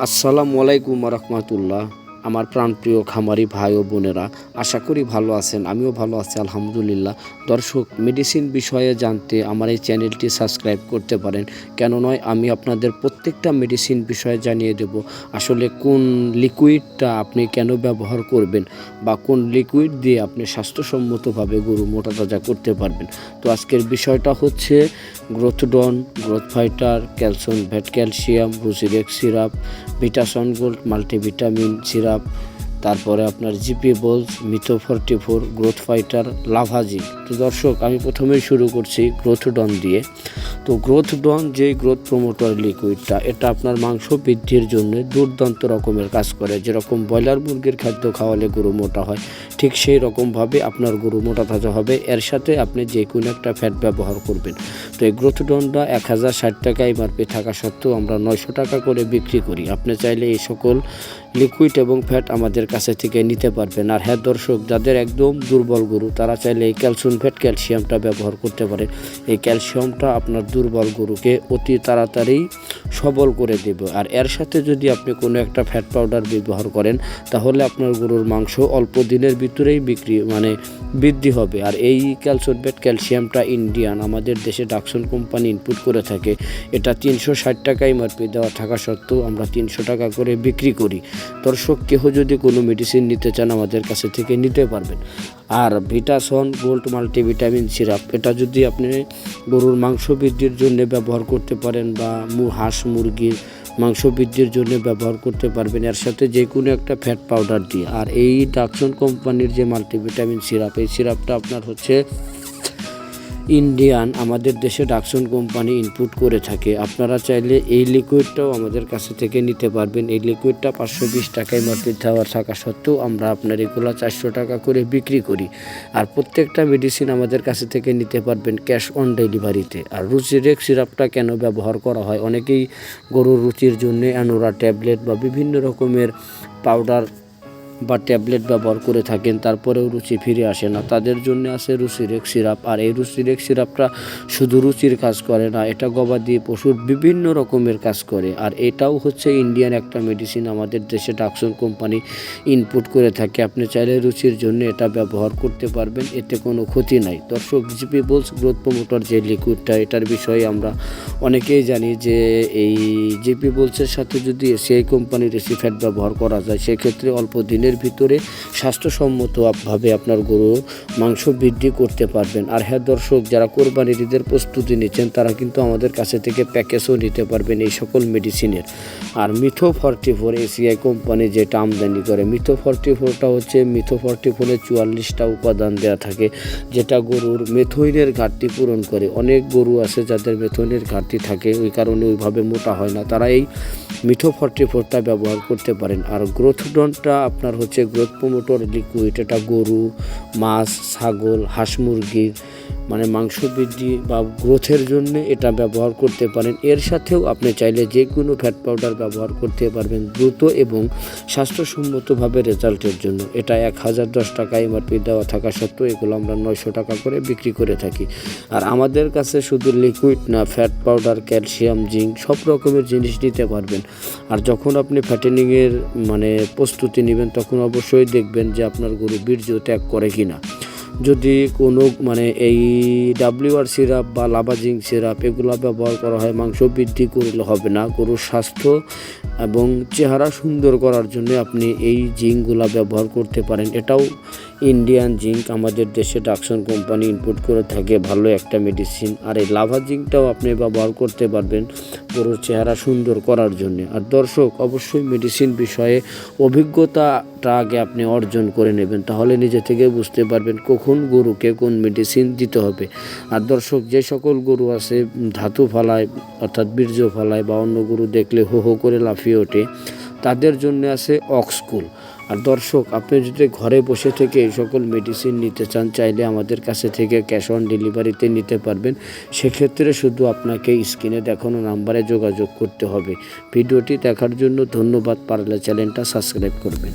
আসসালামু আলাইকুম রহমতুল্লাহ আমার প্রাণপ্রিয় খামারি ভাই ও বোনেরা, আশা করি ভালো আছেন, আমিও ভালো আছি, আলহামদুলিল্লাহ। দর্শক, মেডিসিন বিষয়ে জানতে আমার এই চ্যানেলটি সাবস্ক্রাইব করতে পারেন, কেন নয় আমি আপনাদের প্রত্যেকটা মেডিসিন বিষয়ে জানিয়ে দেব, আসলে কোন লিকুইডটা আপনি কেন ব্যবহার করবেন বা কোন লিকুইড দিয়ে আপনি স্বাস্থ্যসম্মতভাবে গরু মোটা তাজা করতে পারবেন। তো আজকের বিষয়টা হচ্ছে গ্রোথডন গ্রোথ ফাইটার ক্যালসিয়াম ভ্যাট ক্যালসিয়াম রুসিডেক্স সিরাপ ভিটাসন গোল্ড মাল্টিভিটামিন সিরাপ তারপরে আপনার জিপি বোলস, মিথো ফর্টি ফোর, গ্রোথ ফাইটার, লাভাজি। তো দর্শক, আমি প্রথমেই শুরু করছি গ্রোথ ডন দিয়ে। তো গ্রোথ ডন যে গ্রোথ প্রমোটর লিকুইডটা, এটা আপনার মাংস বৃদ্ধির জন্য দুর্দান্ত রকমের কাজ করে। যেরকম ব্রয়লার মুরগির খাদ্য খাওয়ালে গরু মোটা হয়, ঠিক সেই রকমভাবে আপনার গরু মোটা তাজা হবে। এর সাথে আপনি যে কোনো একটা ফ্যাট ব্যবহার করবেন। তো এই গ্রোথ ডনটা এক হাজার ষাট টাকা এমআরপি থাকা সত্ত্বেও আমরা নয়শো টাকা করে বিক্রি করি। আপনি চাইলে এই সকল লিকুইড এবং ফ্যাট আমাদের কাছে থেকে নিতে পারবেন। আর হ্যাঁ দর্শক, যাদের একদম দুর্বল গরু, তারা চাইলে এই ক্যালসিয়াম ফ্যাট ক্যালসিয়ামটা ব্যবহার করতে পারে এই ক্যালসিয়ামটা আপনার দুর্বল গরুকে অতি তাড়াতাড়ি সবল করে দেবে। আর এর সাথে যদি আপনি কোনো একটা ফ্যাট পাউডার ব্যবহার করেন, তাহলে আপনার গরুর মাংস অল্প দিনের ভিতরেই বিক্রি মানে বৃদ্ধি হবে। আর এই ক্যালসিয়াম ফ্যাট ক্যালসিয়ামটা ইন্ডিয়ান আমাদের দেশে ডাকসন কোম্পানি ইনপুট করে থাকে। এটা তিনশো ষাট টাকা এমআরপি দেওয়া থাকা সত্ত্বেও আমরা তিনশো টাকা করে বিক্রি করি। দর্শক কেহ যদি কোনো মেডিসিন নিতে চান আমাদের কাছে থেকে নিতে পারবেন। আর ভিটাসন, গোল্ড, মাল্টিভিটামিন, সিরাপ, এটা যদি আপনি গরুর মাংস বৃদ্ধির জন্য ব্যবহার করতে পারেন বা হাঁস মুরগির মাংস বৃদ্ধির জন্য ব্যবহার করতে পারবেন। এর সাথে যে কোনো একটা ফ্যাট পাউডার দিয়ে। আর এই ডাকসন কোম্পানির যে মাল্টিভিটামিন সিরাপ, এই সিরাপটা আপনার হচ্ছে ইন্ডিয়ান আমাদের দেশে ডাকসন কোম্পানি ইনপুট করে থাকে। আপনারা চাইলে এই লিকুইডটাও আমাদের কাছে থেকে নিতে পারবেন। এই লিকুইডটা পাঁচশো বিশ টাকায় মার্কেট দেওয়ার থাকা সত্ত্বেও আমরা আপনার এগুলো চারশো টাকা করে বিক্রি করি। আর প্রত্যেকটা মেডিসিন আমাদের কাছে থেকে নিতে পারবেন ক্যাশ অন ডেলিভারিতে আর রুচিরেক সিরাপটা কেন ব্যবহার করা হয়? অনেকেই গরুর রুচির জন্য অ্যানোরা ট্যাবলেট বা বিভিন্ন রকমের পাউডার বা ট্যাবলেট ব্যবহার করে থাকেন, তারপরেও রুচি ফিরে আসে না। তাদের জন্য আছে রুচিরেক সিরাপ, আর এই রুচিরেক সিরাপটা শুধু রুচির কাজ করে না, এটা গবাদি পশুর বিভিন্ন রকমের কাজ করে। আর এটাও হচ্ছে ইন্ডিয়ান একটা মেডিসিন আমাদের দেশে ডাকসন কোম্পানি ইনপুট করে থাকে। আপনি চাইলে রুচির জন্য এটা ব্যবহার করতে পারবেন, এতে কোনো ক্ষতি নাই। দর্শক, জিপি বোলস গ্রোথ প্রমোটর যে লিকুইডটা, এটার বিষয়ে আমরা অনেকেই জানি যে এই জিপি বোলসের সাথে যদি এসিআই কোম্পানির এসি ফ্যাট ব্যবহার করা যায়, সেক্ষেত্রে অল্প দিনের ভিতরে স্বাস্থ্যসম্মতভাবে আপনার গরু মাংস বৃদ্ধি করতে পারবেন। আর হ্যাঁ দর্শক, যারা কোরবানির ঈদের প্রস্তুতি নিচ্ছেন, তারা কিন্তু আমাদের কাছে থেকে প্যাকেজও নিতে পারবেন এই সকল মেডিসিনের আর মিথো ফর্টি ফোর এসিআই কোম্পানি যেটা আমদানি করে, মিথো ফর্টি ফোরটা হচ্ছে, মিথো ফর্টি ফোরে চুয়াল্লিশটা উপাদান দেওয়া থাকে, যেটা গরুর মেথইনের ঘাটতি পূরণ করে। অনেক গরু আছে যাদের মেথইনের ঘাটতি থাকে, ওই কারণে ওইভাবে মোটা হয় না। তারা এই মিঠো ফর্টি ফোরটা ব্যবহার করতে পারেন। আর গ্রোথডনটা আপনার হচ্ছে গ্রোথ প্রমোটর লিকুইড এটা গরু, মাছ, ছাগল, হাঁস মুরগির মানে মাংস বৃদ্ধি বা গ্রোথের জন্য এটা ব্যবহার করতে পারেন। এর সাথেও আপনি চাইলে যে কোনো ফ্যাট পাউডার ব্যবহার করতে পারবেন দ্রুত এবং স্বাস্থ্যসম্মতভাবে রেজাল্টের জন্য। এটা এক হাজার দশ টাকা এমআরপি দেওয়া থাকা সত্ত্বেও এগুলো আমরা নয়শো টাকা করে বিক্রি করে থাকি। আর আমাদের কাছে শুধু লিকুইড না ফ্যাট পাউডার ক্যালসিয়াম জিঙ্ক সব রকমের জিনিস নিতে পারবেন। আর যখন আপনি ফ্যাটেনিংয়ের মানে প্রস্তুতি নেবেন, তখন অবশ্যই দেখবেন যে আপনার গরু বীর্য ত্যাগ করে কি না যদি কোনো মানে এই ডাব্লিউআর সিরাপ বা লাবাজিং সিরাপ এগুলো ব্যবহার করা হয়, মাংস বৃদ্ধি করলে হবে না। গরুর স্বাস্থ্য এবং চেহারা সুন্দর করার জন্য আপনি এই জিঙ্কগুলো ব্যবহার করতে পারেন। এটাও ইন্ডিয়ান জিঙ্ক আমাদের দেশে ডাকসন কোম্পানি ইনপুট করে থাকে, ভালো একটা মেডিসিন আর এই লাভা জিঙ্কটাও আপনি ব্যবহার করতে পারবেন গরুর চেহারা সুন্দর করার জন্য। আর দর্শক, অবশ্যই মেডিসিন বিষয়ে অভিজ্ঞতাটা আগে আপনি অর্জন করে নেবেন, তাহলে নিজে থেকে বুঝতে পারবেন কখন গরুকে কোন মেডিসিন দিতে হবে। আর দর্শক, যে সকল গরু আছে, ধাতু ফালায়, অর্থাৎ বীর্য ফালায় বা অন্য গরু দেখলে হো হো করে লাফিয়ে ওঠে, তাদের জন্য আছে অক্সকুল আর দর্শক, আপনি যদি ঘরে বসে থেকে এই সকল মেডিসিন নিতে চান, চাইলে আমাদের কাছে থেকে ক্যাশ অন ডেলিভারিতে নিতে পারবেন। সেক্ষেত্রে শুধু আপনাকে স্ক্রিনে দেখানো নাম্বারে যোগাযোগ করতে হবে। ভিডিওটি দেখার জন্য ধন্যবাদ। পারলে চ্যানেলটা সাবস্ক্রাইব করবেন।